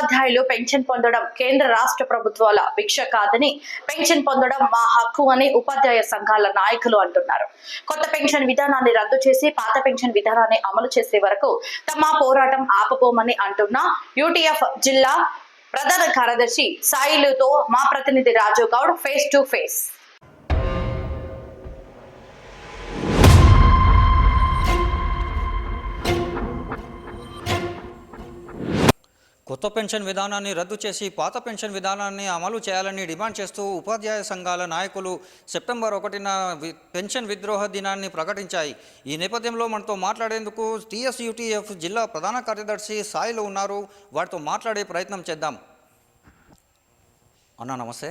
ఉపాధ్యాయులు పెన్షన్ పొందడం కేంద్ర రాష్ట్ర ప్రభుత్వాల భిక్ష కాదని పెన్షన్ పొందడం మా హక్కు అని ఉపాధ్యాయ సంఘాల నాయకులు అంటున్నారు. కొత్త పెన్షన్ విధానాన్ని రద్దు చేసి పాత పెన్షన్ విధానాన్ని అమలు చేసే వరకు తమ పోరాటం ఆపబోమని అంటున్న యూటీఎఫ్ జిల్లా ప్రధాన కార్యదర్శి సాయిలుతో మా ప్రతినిధి Raju Goud face to face. కొత్త పెన్షన్ విధానాన్ని రద్దు చేసి పాత పెన్షన్ విధానాన్ని అమలు చేయాలని డిమాండ్ చేస్తూ ఉపాధ్యాయ సంఘాల నాయకులు సెప్టెంబర్ ఒకటిన పెన్షన్ విద్రోహ దినాన్ని ప్రకటించాయి. ఈ నేపథ్యంలో మనతో మాట్లాడేందుకు టీఎస్యూటీఎఫ్ జిల్లా ప్రధాన కార్యదర్శి సాయిలు ఉన్నారు. వారితో మాట్లాడే ప్రయత్నం చేద్దాం. అన్న నమస్తే.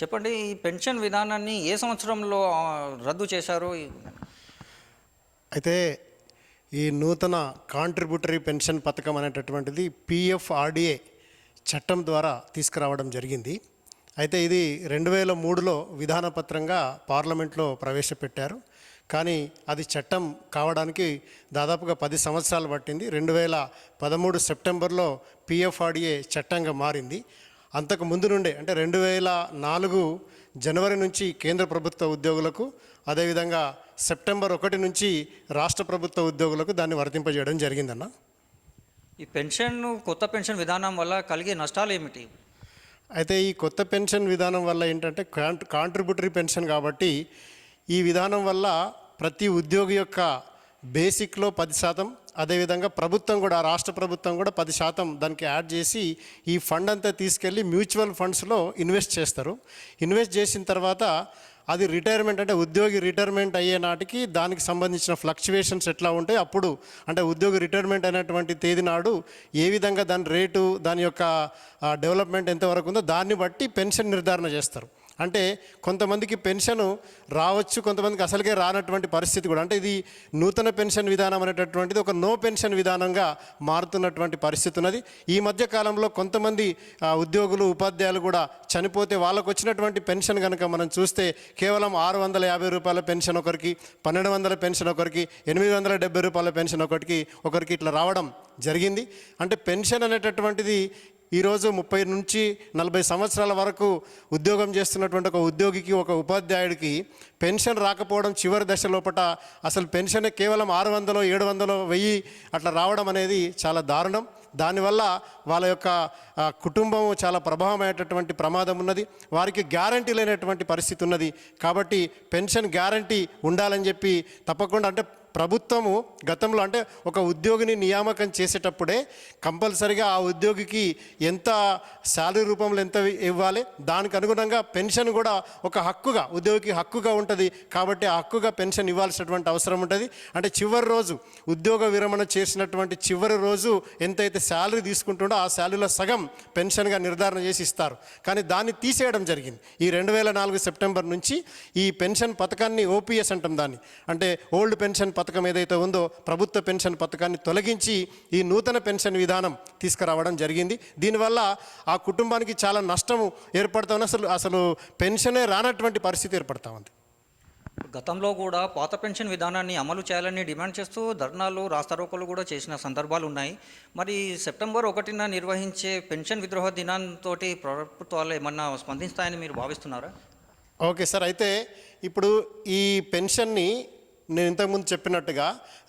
చెప్పండి ఈ పెన్షన్ విధానాన్ని ఏ సంవత్సరంలో రద్దు చేశారు? అయితే ఈ నూతన కాంట్రిబ్యూటరీ పెన్షన్ పథకం అనేటటువంటిది పిఎఫ్ఆర్డిఏ చట్టం ద్వారా తీసుకురావడం జరిగింది. అయితే ఇది రెండు వేల మూడులో విధానపత్రంగా పార్లమెంట్లో ప్రవేశపెట్టారు. కానీ అది చట్టం కావడానికి దాదాపుగా పది సంవత్సరాలు పట్టింది. రెండు వేల పదమూడు సెప్టెంబర్లో పిఎఫ్ఆర్డిఏ చట్టంగా మారింది. అంతకు ముందు నుండే అంటే రెండు వేల నాలుగు జనవరి నుంచి కేంద్ర ప్రభుత్వ ఉద్యోగులకు అదేవిధంగా సెప్టెంబర్ ఒకటి నుంచి రాష్ట్ర ప్రభుత్వ ఉద్యోగులకు దాన్ని వర్తింపజేయడం జరిగిందన్న. ఈ పెన్షన్ కొత్త పెన్షన్ విధానం వల్ల కలిగే నష్టాలు ఏమిటి? అయితే ఈ కొత్త పెన్షన్ విధానం వల్ల ఏంటంటే కాంట్ కాంట్రిబ్యూటరీ పెన్షన్ కాబట్టి ఈ విధానం వల్ల ప్రతి ఉద్యోగి యొక్క బేసిక్లో పది శాతం అదేవిధంగా ప్రభుత్వం కూడా రాష్ట్ర ప్రభుత్వం కూడా పది శాతం దానికి యాడ్ చేసి ఈ ఫండ్ అంతా తీసుకెళ్ళి మ్యూచువల్ ఫండ్స్లో ఇన్వెస్ట్ చేస్తారు. ఇన్వెస్ట్ చేసిన తర్వాత అది రిటైర్మెంట్ అంటే ఉద్యోగి రిటైర్మెంట్ అయ్యే నాటికి దానికి సంబంధించిన ఫ్లక్చువేషన్స్ ఎట్లా ఉంటాయి అప్పుడు అంటే ఉద్యోగి రిటైర్మెంట్ అయినటువంటి తేదీ నాడు ఏ విధంగా దాని రేటు దాని యొక్క డెవలప్మెంట్ ఎంతవరకు ఉందో దాన్ని బట్టి పెన్షన్ నిర్ధారణ చేస్తారు. అంటే కొంతమందికి పెన్షన్ రావచ్చు కొంతమందికి అసలుకే రానటువంటి పరిస్థితి కూడా. అంటే ఇది నూతన పెన్షన్ విధానం అనేటటువంటిది ఒక నో పెన్షన్ విధానంగా మారుతున్నటువంటి పరిస్థితి ఉన్నది. ఈ మధ్య కాలంలో కొంతమంది ఉద్యోగులు ఉపాధ్యాయులు కూడా చనిపోతే వాళ్ళకు వచ్చినటువంటి పెన్షన్ కనుక మనం చూస్తే కేవలం ఆరు వందల యాభై రూపాయల పెన్షన్ ఒకరికి పన్నెండు వందల పెన్షన్ ఒకరికి ఎనిమిది వందల డెబ్బై రూపాయల పెన్షన్ ఒకరికి ఒకరికి ఇట్లా రావడం జరిగింది. అంటే పెన్షన్ అనేటటువంటిది ఈరోజు ముప్పై నుంచి నలభై సంవత్సరాల వరకు ఉద్యోగం చేస్తున్నటువంటి ఒక ఉద్యోగికి ఒక ఉపాధ్యాయుడికి పెన్షన్ రాకపోవడం చివరి దశలోపట అసలు పెన్షన్ కేవలం ఆరు వందలు ఏడు వందలు వెయ్యి అట్లా రావడం అనేది చాలా దారుణం. దానివల్ల వాళ్ళ యొక్క కుటుంబం చాలా ప్రభావమైనటువంటి ప్రమాదం ఉన్నది. వారికి గ్యారంటీ లేనటువంటి పరిస్థితి ఉన్నది. కాబట్టి పెన్షన్ గ్యారంటీ ఉండాలని చెప్పి తప్పకుండా అంటే ప్రభుత్వము గతంలో అంటే ఒక ఉద్యోగిని నియామకం చేసేటప్పుడే కంపల్సరిగా ఆ ఉద్యోగికి ఎంత శాలరీ రూపంలో ఎంత ఇవ్వాలి? దానికి అనుగుణంగా పెన్షన్ కూడా ఒక హక్కుగా ఉద్యోగికి హక్కుగా ఉంటుంది. కాబట్టి ఆ హక్కుగా పెన్షన్ ఇవ్వాల్సినటువంటి అవసరం ఉంటుంది. అంటే చివరి రోజు ఉద్యోగ విరమణ చేసినటువంటి చివరి రోజు ఎంతైతే శాలరీ తీసుకుంటుండో ఆ శాలరీలో సగం పెన్షన్గా నిర్ధారణ చేసి ఇస్తారు. కానీ దాన్ని తీసేయడం జరిగింది. ఈ రెండు వేల నాలుగు సెప్టెంబర్ నుంచి ఈ పెన్షన్ పథకాన్ని ఓపీఎస్ అంటాం దాన్ని. అంటే ఓల్డ్ పెన్షన్ పథకం ఏదైతే ఉందో ప్రభుత్వ పెన్షన్ పథకాన్ని తొలగించి ఈ నూతన పెన్షన్ విధానం తీసుకురావడం జరిగింది. దీనివల్ల ఆ కుటుంబానికి చాలా నష్టము ఏర్పడుతా ఉంది. అసలు అసలు పెన్షనే రానటువంటి పరిస్థితి ఏర్పడతా ఉంది. గతంలో కూడా పాత పెన్షన్ విధానాన్ని అమలు చేయాలని డిమాండ్ చేస్తూ ధర్నాలు రాస్తారోకోలు కూడా చేసిన సందర్భాలు ఉన్నాయి. మరి సెప్టెంబర్ ఒకటిన నిర్వహించే పెన్షన్ విద్రోహ దినంతో ప్రభుత్వాలు ఏమన్నా స్పందిస్తాయని మీరు భావిస్తున్నారా? Okay sir. అయితే ఇప్పుడు ఈ పెన్షన్ని నేను ఇంతకుముందు చెప్పినట్టుగా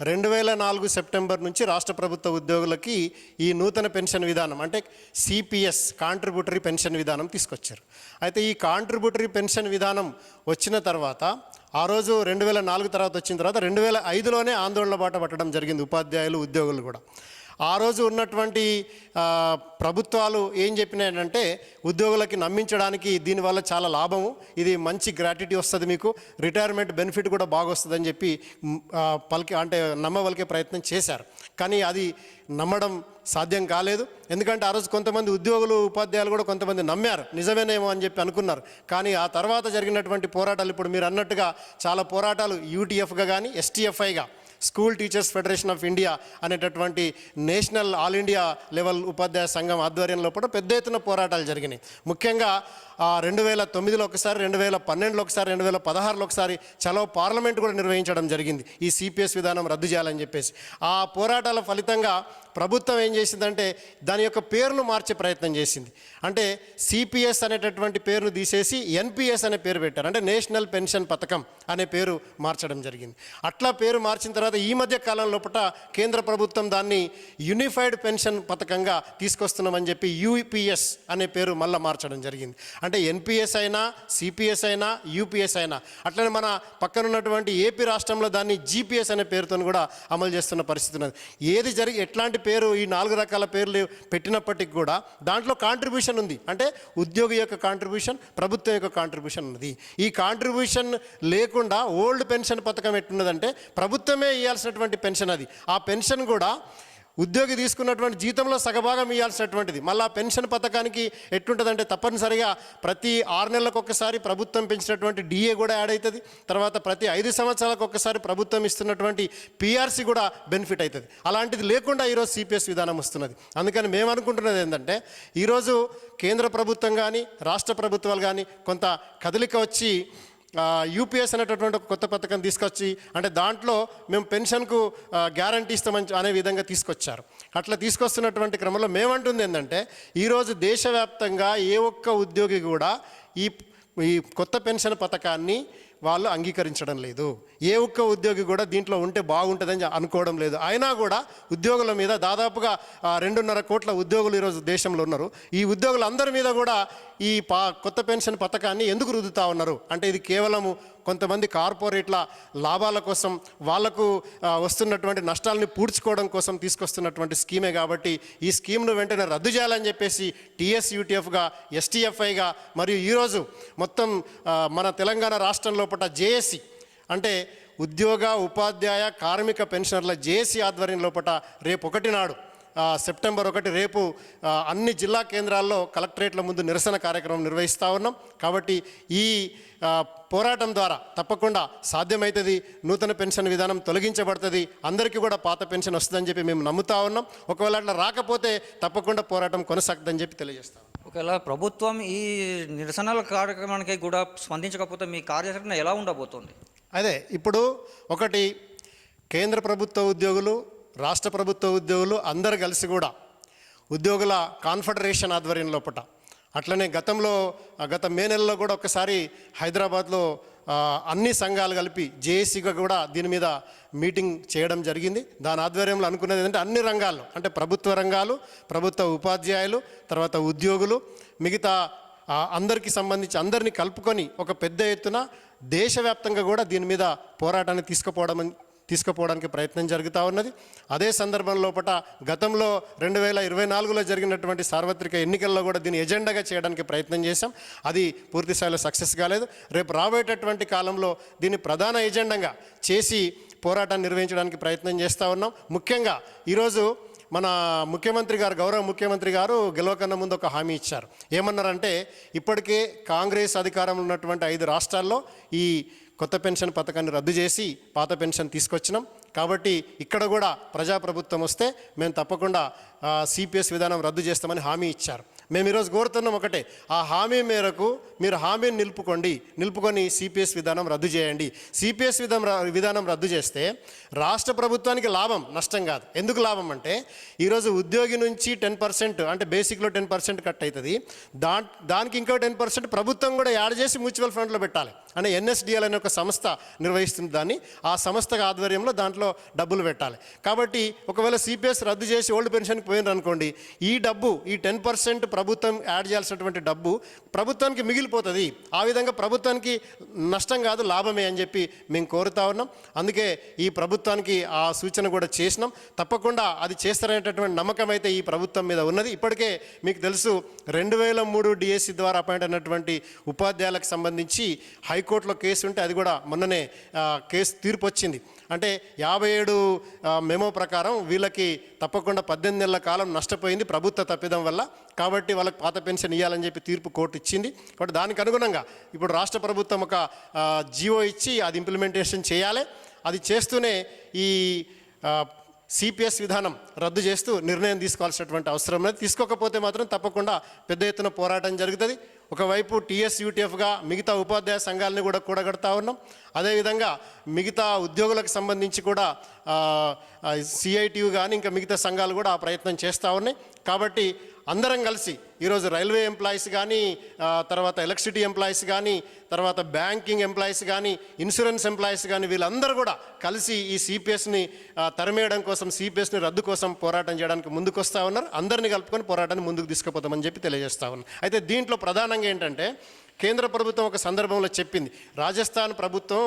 రెండు వేల నాలుగు సెప్టెంబర్ నుంచి రాష్ట్ర ప్రభుత్వ ఉద్యోగులకి ఈ నూతన పెన్షన్ విధానం అంటే సిపిఎస్ కాంట్రిబ్యూటరీ పెన్షన్ విధానం తీసుకొచ్చారు. అయితే ఈ కాంట్రిబ్యూటరీ పెన్షన్ విధానం వచ్చిన తర్వాత ఆ రోజు రెండు వేల నాలుగు తర్వాత వచ్చిన తర్వాత రెండు వేల ఐదులోనే ఆందోళన బాట పట్టడం జరిగింది ఉపాధ్యాయులు ఉద్యోగులు కూడా. ఆ రోజు ఉన్నటువంటి ప్రభుత్వాలు ఏం చెప్పినాయంటే ఉద్యోగులకి నమ్మించడానికి దీనివల్ల చాలా లాభము. ఇది మంచి గ్రాట్యుటీ వస్తుంది మీకు. రిటైర్మెంట్ బెనిఫిట్ కూడా బాగా వస్తుందని చెప్పి పలికి అంటే నమ్మవలికే ప్రయత్నం చేశారు. కానీ అది నమ్మడం సాధ్యం కాలేదు. ఎందుకంటే ఆ రోజు కొంతమంది ఉద్యోగులు ఉపాధ్యాయులు కూడా కొంతమంది నమ్మారు. నిజమేనేమో అని చెప్పి అనుకున్నారు. కానీ ఆ తర్వాత జరిగినటువంటి పోరాటాలు ఇప్పుడు మీరు అన్నట్టుగా చాలా పోరాటాలు యూటీఎఫ్గా కానీ ఎస్టీఎఫ్ఐగా school teachers federation of India అనేటటువంటి నేషనల్ ఆల్ ఇండియా లెవెల్ ఉపాధ్యాయ సంఘం ఆధ్వర్యంలో కూడా పెద్ద ఎత్తున పోరాటాలు జరిగినాయి. ముఖ్యంగా రెండు వేల తొమ్మిదిలో ఒకసారి రెండు వేల పన్నెండులో ఒకసారి రెండు వేల పదహారులో ఒకసారి చలో పార్లమెంట్ కూడా నిర్వహించడం జరిగింది. ఈ సిపిఎస్ విధానం రద్దు చేయాలని చెప్పేసి. ఆ పోరాటాల ఫలితంగా ప్రభుత్వం ఏం చేసిందంటే దాని యొక్క పేరును మార్చే ప్రయత్నం చేసింది. అంటే సిపిఎస్ అనేటటువంటి పేరును తీసేసి ఎన్పిఎస్ అనే పేరు పెట్టారు. అంటే నేషనల్ పెన్షన్ పథకం అనే పేరు మార్చడం జరిగింది. అట్లా పేరు మార్చిన తర్వాత ఈ మధ్య కాలం లోపల కేంద్ర ప్రభుత్వం దాన్ని యూనిఫైడ్ పెన్షన్ పథకంగా తీసుకొస్తున్నామని చెప్పి యూపీఎస్ అనే పేరు మళ్ళీ మార్చడం జరిగింది. అంటే ఎన్పిఎస్ అయినా సిపిఎస్ అయినా యూపీఎస్ అయినా అట్లనే మన పక్కన ఉన్నటువంటి ఏపీ రాష్ట్రంలో దాన్ని జీపీఎస్ అనే పేరుతో కూడా అమలు చేస్తున్న పరిస్థితి ఉన్నది. ఏది జరిగి ఎట్లాంటి పేరు ఈ నాలుగు రకాల పేర్లు పెట్టినప్పటికి కూడా దాంట్లో కాంట్రిబ్యూషన్ ఉంది. అంటే ఉద్యోగి యొక్క కాంట్రిబ్యూషన్ ప్రభుత్వం యొక్క కాంట్రిబ్యూషన్ ఉన్నది. ఈ కాంట్రిబ్యూషన్ లేకుండా ఓల్డ్ పెన్షన్ పథకం ఎట్టున్నదంటే ప్రభుత్వమే ఇవ్వాల్సినటువంటి పెన్షన్ అది. ఆ పెన్షన్ కూడా ఉద్యోగి తీసుకున్నటువంటి జీతంలో సగభాగం ఇవ్వాల్సినటువంటిది. మళ్ళీ పెన్షన్ పథకానికి ఎట్లుంటుందంటే తప్పనిసరిగా ప్రతి ఆరు నెలలకు ఒక్కసారి ప్రభుత్వం పెంచినటువంటి డిఏ కూడా యాడ్ అవుతుంది తర్వాత ప్రతి ఐదు సంవత్సరాలకు ఒక్కసారి ప్రభుత్వం ఇస్తున్నటువంటి పిఆర్సీ కూడా బెనిఫిట్ అవుతుంది అలాంటిది లేకుండా ఈరోజు సిపిఎస్ విధానం వస్తున్నది. అందుకని మేము అనుకుంటున్నది ఏంటంటే ఈరోజు కేంద్ర ప్రభుత్వం కానీ రాష్ట్ర ప్రభుత్వాలు కానీ కొంత కదలిక వచ్చి యూపీఎస్ అనేటటువంటి ఒక కొత్త పథకం తీసుకొచ్చి అంటే దాంట్లో మేము పెన్షన్కు గ్యారంటీ ఇస్తామని అనే విధంగా తీసుకొచ్చారు. అట్లా తీసుకొస్తున్నటువంటి క్రమంలో మేమంటుంది ఏంటంటే ఈరోజు దేశవ్యాప్తంగా ఏ ఒక్క ఉద్యోగి కూడా ఈ ఈ కొత్త పెన్షన్ పథకాన్ని వాళ్ళు అంగీకరించడం లేదు. ఏ ఒక్క ఉద్యోగి కూడా దీంట్లో ఉంటే బాగుంటుందని అనుకోవడం లేదు. అయినా కూడా ఉద్యోగుల మీద దాదాపుగా రెండున్నర కోట్ల ఉద్యోగులు ఈరోజు దేశంలో ఉన్నారు. ఈ ఉద్యోగులందరి మీద కూడా ఈ పా కొత్త పెన్షన్ పథకాన్ని ఎందుకు రుద్దుతా ఉన్నారు? అంటే ఇది కేవలము కొంతమంది కార్పొరేట్ల లాభాల కోసం వాళ్ళకు వస్తున్నటువంటి నష్టాలని పూడ్చుకోవడం కోసం తీసుకొస్తున్నటువంటి స్కీమే కాబట్టి ఈ స్కీమ్ను వెంటనే రద్దు చేయాలని చెప్పేసి టీఎస్ యూటీఎఫ్గా ఎస్టీఎఫ్ఐగా మరియు ఈరోజు మొత్తం మన తెలంగాణ రాష్ట్రం లోపల జేఏసీ అంటే ఉద్యోగ ఉపాధ్యాయ కార్మిక పెన్షనర్ల జేఏసీ ఆధ్వర్యం లోపల రేపు ఒకటి నాడు సెప్టెంబర్ ఒకటి రేపు అన్ని జిల్లా కేంద్రాల్లో కలెక్టరేట్ల ముందు నిరసన కార్యక్రమం నిర్వహిస్తూ ఉన్నాం. కాబట్టి ఈ పోరాటం ద్వారా తప్పకుండా సాధ్యమవుతుంది నూతన పెన్షన్ విధానం తొలగించబడుతుంది. అందరికీ కూడా పాత పెన్షన్ వస్తుందని చెప్పి మేము నమ్ముతా ఉన్నాం. ఒకవేళ అట్లా రాకపోతే తప్పకుండా పోరాటం కొనసాగుతుందని చెప్పి తెలియజేస్తాం ఒకవేళ ప్రభుత్వం ఈ నిరసనల కార్యక్రమానికి కూడా స్పందించకపోతే మీ కార్యాచరణ ఎలా ఉండబోతోంది? అదే ఇప్పుడు ఒకటి కేంద్ర ప్రభుత్వ ఉద్యోగులు రాష్ట్ర ప్రభుత్వ ఉద్యోగులు అందరు కలిసి కూడా ఉద్యోగుల కాన్ఫెడరేషన్ ఆధ్వర్యంలో పుట. అట్లనే గతంలో గత మే నెలలో కూడా ఒకసారి హైదరాబాద్లో అన్ని సంఘాలు కలిపి జేఏసీగా కూడా దీని మీద మీటింగ్ చేయడం జరిగింది. దాని ఆధ్వర్యంలో అనుకున్నది ఏంటంటే అన్ని రంగాల్లో అంటే ప్రభుత్వ రంగాలు ప్రభుత్వ ఉపాధ్యాయులు తర్వాత ఉద్యోగులు మిగతా అందరికీ సంబంధించి అందరినీ కలుపుకొని ఒక పెద్ద ఎత్తున దేశవ్యాప్తంగా కూడా దీని మీద పోరాటాన్ని తీసుకుపోవడం తీసుకుపోవడానికి ప్రయత్నం జరుగుతూ ఉన్నది. అదే సందర్భం లోపల గతంలో రెండు వేల ఇరవై నాలుగులో జరిగినటువంటి సార్వత్రిక ఎన్నికల్లో కూడా దీన్ని ఎజెండాగా చేయడానికి ప్రయత్నం చేశాం. అది పూర్తి స్థాయిలో సక్సెస్ కాలేదు. రేపు రాబోయేటటువంటి కాలంలో దీన్ని ప్రధాన ఎజెండాగా చేసి పోరాటాన్ని నిర్వహించడానికి ప్రయత్నం చేస్తూ ఉన్నాం. ముఖ్యంగా ఈరోజు మన ముఖ్యమంత్రి గారు గౌరవ ముఖ్యమంత్రి గారు గెలవకన్నా ముందు ఒక హామీ ఇచ్చారు. ఏమన్నారంటే ఇప్పటికే కాంగ్రెస్ అధికారంలో ఉన్నటువంటి ఐదు రాష్ట్రాల్లో ఈ కొత్త పెన్షన్ పథకాన్ని రద్దు చేసి పాత పెన్షన్ తీసుకొచ్చినాం. కాబట్టి ఇక్కడ కూడా ప్రజాప్రభుత్వం వస్తే మేము తప్పకుండా సిపిఎస్ విధానం రద్దు చేస్తామని హామీ ఇచ్చారు. మేము ఈరోజు కోరుతున్నాం ఒకటే ఆ హామీ మేరకు మీరు హామీని నిలుపుకోండి. నిలుపుకొని సిపిఎస్ విధానం రద్దు చేయండి. సిపిఎస్ విధానం విధానం రద్దు చేస్తే రాష్ట్ర ప్రభుత్వానికి లాభం నష్టం కాదు. ఎందుకు లాభం అంటే ఈరోజు ఉద్యోగి నుంచి టెన్ పర్సెంట్ అంటే బేసిక్లో టెన్ పర్సెంట్ కట్ అవుతుంది. దా దానికి ఇంకో టెన్ పర్సెంట్ ప్రభుత్వం కూడా యాడ్ చేసి మ్యూచువల్ ఫండ్లో పెట్టాలి. అనే ఎన్ఎస్డిఎల్ అనే ఒక సంస్థ నిర్వహిస్తుంది దాన్ని. ఆ సంస్థ ఆధ్వర్యంలో దాంట్లో డబ్బులు పెట్టాలి. కాబట్టి ఒకవేళ సిపిఎస్ రద్దు చేసి ఓల్డ్ పెన్షన్కి పోయినారు అనుకోండి ఈ డబ్బు ఈ టెన్ పర్సెంట్ ప్రభుత్వం యాడ్ చేయాల్సినటువంటి డబ్బు ప్రభుత్వానికి మిగిలిపోతుంది. ఆ విధంగా ప్రభుత్వానికి నష్టం కాదు లాభమే అని చెప్పి మేము కోరుతా ఉన్నాం. అందుకే ఈ ప్రభుత్వానికి ఆ సూచన కూడా చేసినాం. తప్పకుండా అది చేస్తారనేటటువంటి నమ్మకం అయితే ఈ ప్రభుత్వం మీద ఉన్నది. ఇప్పటికే మీకు తెలుసు రెండు వేల మూడు డిఎస్సి ద్వారా అపాయింట్ అయినటువంటి ఉపాధ్యాయులకు సంబంధించి హై హైకోర్టులో కేసు ఉంటే అది కూడా మొన్ననే కేసు తీర్పు వచ్చింది. అంటే యాభై ఏడు మెమో ప్రకారం వీళ్ళకి తప్పకుండా పద్దెనిమిది నెలల కాలం నష్టపోయింది ప్రభుత్వ తప్పిదం వల్ల. కాబట్టి వాళ్ళకి పాత పెన్షన్ ఇవ్వాలని చెప్పి తీర్పు కోర్టు ఇచ్చింది. కాబట్టి దానికి అనుగుణంగా ఇప్పుడు రాష్ట్ర ప్రభుత్వం ఒక ఆ, జీవో ఇచ్చి అది ఇంప్లిమెంటేషన్ చేయాలి. అది చేస్తూనే ఈ సిపిఎస్ విధానం రద్దు చేస్తూ నిర్ణయం తీసుకోవాల్సినటువంటి అవసరం అనేది తీసుకోకపోతే మాత్రం తప్పకుండా పెద్ద ఎత్తున పోరాటం జరుగుతుంది. ఒకవైపు టీఎస్ యూటీఎఫ్గా మిగతా ఉపాధ్యాయ సంఘాలని కూడా కూడగడతా ఉన్నాం. అదేవిధంగా మిగతా ఉద్యోగులకు సంబంధించి కూడా సిఐటియు కానీ ఇంకా మిగతా సంఘాలు కూడా ఆ ప్రయత్నం చేస్తూ ఉన్నాయి. కాబట్టి అందరం కలిసి ఈరోజు రైల్వే ఎంప్లాయీస్ కానీ తర్వాత ఎలక్ట్రిసిటీ ఎంప్లాయీస్ కానీ తర్వాత బ్యాంకింగ్ ఎంప్లాయీస్ కానీ ఇన్సూరెన్స్ ఎంప్లాయీస్ కానీ వీళ్ళందరూ కూడా కలిసి ఈ సిపిఎస్ని తరిమేయడం కోసం సిపిఎస్ని రద్దు కోసం పోరాటం చేయడానికి ముందుకు వస్తూ ఉన్నారు. అందరిని కలుపుకొని పోరాటాన్ని ముందుకు తీసుకుపోతామని చెప్పి తెలియజేస్తా ఉన్నారు అయితే దీంట్లో ప్రధానంగా ఏంటంటే కేంద్ర ప్రభుత్వం ఒక సందర్భంలో చెప్పింది. రాజస్థాన్ ప్రభుత్వం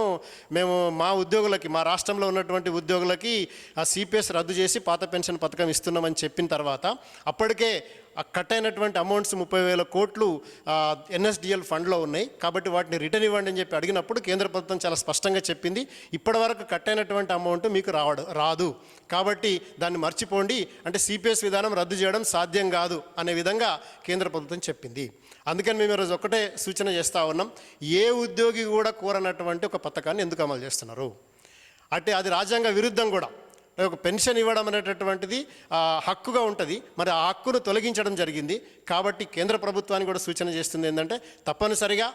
మేము మా ఉద్యోగులకి మా రాష్ట్రంలో ఉన్నటువంటి ఉద్యోగులకి ఆ సిపిఎస్ రద్దు చేసి పాత పెన్షన్ పథకం ఇస్తున్నామని చెప్పిన తర్వాత అప్పటికే ఆ కట్ అయినటువంటి అమౌంట్స్ ముప్పై వేల కోట్లు ఎన్ఎస్డిఎల్ ఫండ్లో ఉన్నాయి. కాబట్టి వాటిని రిటర్న్ ఇవ్వండి అని చెప్పి అడిగినప్పుడు కేంద్ర ప్రభుత్వం చాలా స్పష్టంగా చెప్పింది. ఇప్పటివరకు కట్ అయినటువంటి అమౌంట్ మీకు రావడు రాదు. కాబట్టి దాన్ని మర్చిపోండి. అంటే సిపిఎస్ విధానం రద్దు చేయడం సాధ్యం కాదు అనే విధంగా కేంద్ర ప్రభుత్వం చెప్పింది. అందుకని మేము ఈరోజు ఒకటే సూచన చేస్తూ ఉన్నాం. ఏ ఉద్యోగి కూడా కోరనటువంటి ఒక పథకాన్ని ఎందుకు అమలు చేస్తున్నారు? అంటే అది రాజ్యాంగ విరుద్ధం కూడా. ఒక పెన్షన్ ఇవ్వడం అనేటటువంటిది హక్కుగా ఉంటుంది. మరి ఆ హక్కును తొలగించడం జరిగింది. కాబట్టి కేంద్ర ప్రభుత్వానికి కూడా సూచన చేస్తుంది ఏంటంటే తప్పనిసరిగా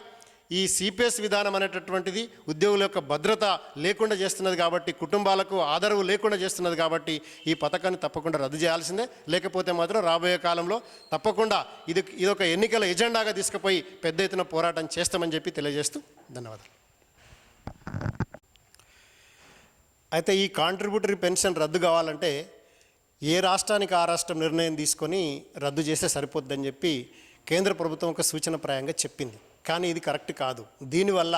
ఈ సిపిఎస్ విధానం అనేటటువంటిది ఉద్యోగుల యొక్క భద్రత లేకుండా చేస్తున్నది కాబట్టి కుటుంబాలకు ఆదరవు లేకుండా చేస్తున్నది కాబట్టి ఈ పథకాన్ని తప్పకుండా రద్దు చేయాల్సిందే. లేకపోతే మాత్రం రాబోయే కాలంలో తప్పకుండా ఇది ఇదొక ఎన్నికల ఎజెండాగా తీసుకుపోయి పెద్ద ఎత్తున పోరాటం చేస్తామని చెప్పి తెలియజేస్తూ ధన్యవాదాలు. అయితే ఈ కాంట్రిబ్యూటరీ పెన్షన్ రద్దు కావాలంటే ఏ రాష్ట్రానికి ఆ రాష్ట్రం నిర్ణయం తీసుకొని రద్దు చేస్తే సరిపోద్దని చెప్పి కేంద్ర ప్రభుత్వం ఒక సూచన ప్రాయంగా చెప్పింది. కానీ ఇది కరెక్ట్ కాదు. దీనివల్ల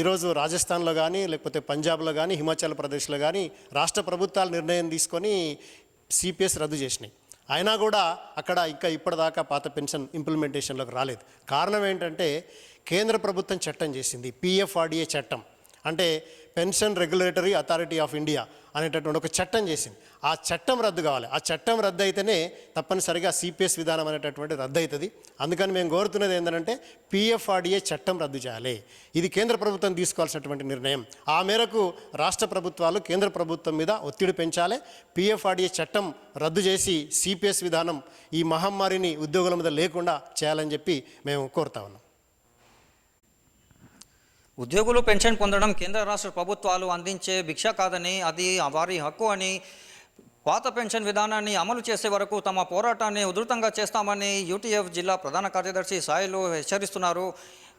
ఈరోజు రాజస్థాన్లో కానీ లేకపోతే పంజాబ్లో కానీ హిమాచల్ ప్రదేశ్లో కానీ రాష్ట్ర ప్రభుత్వాలు నిర్ణయం తీసుకొని సిపిఎస్ రద్దు చేసినాయి. అయినా కూడా అక్కడ ఇంకా ఇప్పటిదాకా పాత పెన్షన్ ఇంప్లిమెంటేషన్లోకి రాలేదు. కారణం ఏంటంటే కేంద్ర ప్రభుత్వం చట్టం చేసింది. పిఎఫ్ఆర్డిఏ చట్టం. అంటే pension regulatory authority of India అనేటటువంటి ఒక చట్టం చేసింది. ఆ చట్టం రద్దు కావాలి. ఆ చట్టం రద్దు అయితేనే తప్పనిసరిగా సిపిఎస్ విధానం అనేటటువంటి రద్దు అవుతుంది అందుకని మేము కోరుతున్నది ఏంటంటే పిఎఫ్ఆర్డిఏ చట్టం రద్దు చేయాలి. ఇది కేంద్ర ప్రభుత్వం తీసుకోవాల్సినటువంటి నిర్ణయం. ఆ మేరకు రాష్ట్ర ప్రభుత్వాలు కేంద్ర ప్రభుత్వం మీద ఒత్తిడి పెంచాలి. పిఎఫ్ఆర్డిఏ చట్టం రద్దు చేసి సిపిఎస్ విధానం ఈ మహమ్మారిని ఉద్యోగుల మీద లేకుండా చేయాలని చెప్పి మేము కోరుతా ఉన్నాం. ఉద్యోగులు పెన్షన్ పొందడం కేంద్ర రాష్ట్ర ప్రభుత్వాలు అందించే భిక్ష కాదని అది వారి హక్కు అని పాత పెన్షన్ విధానాన్ని అమలు చేసే వరకు తమ పోరాటాన్ని ఉధృతంగా చేస్తామని యూటీఎఫ్ జిల్లా ప్రధాన కార్యదర్శి సాయిలు హెచ్చరిస్తున్నారు.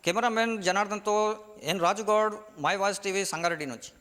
Cameraman జనార్దన్తో N Rajugoud my voice TV Sangareddy నుంచి.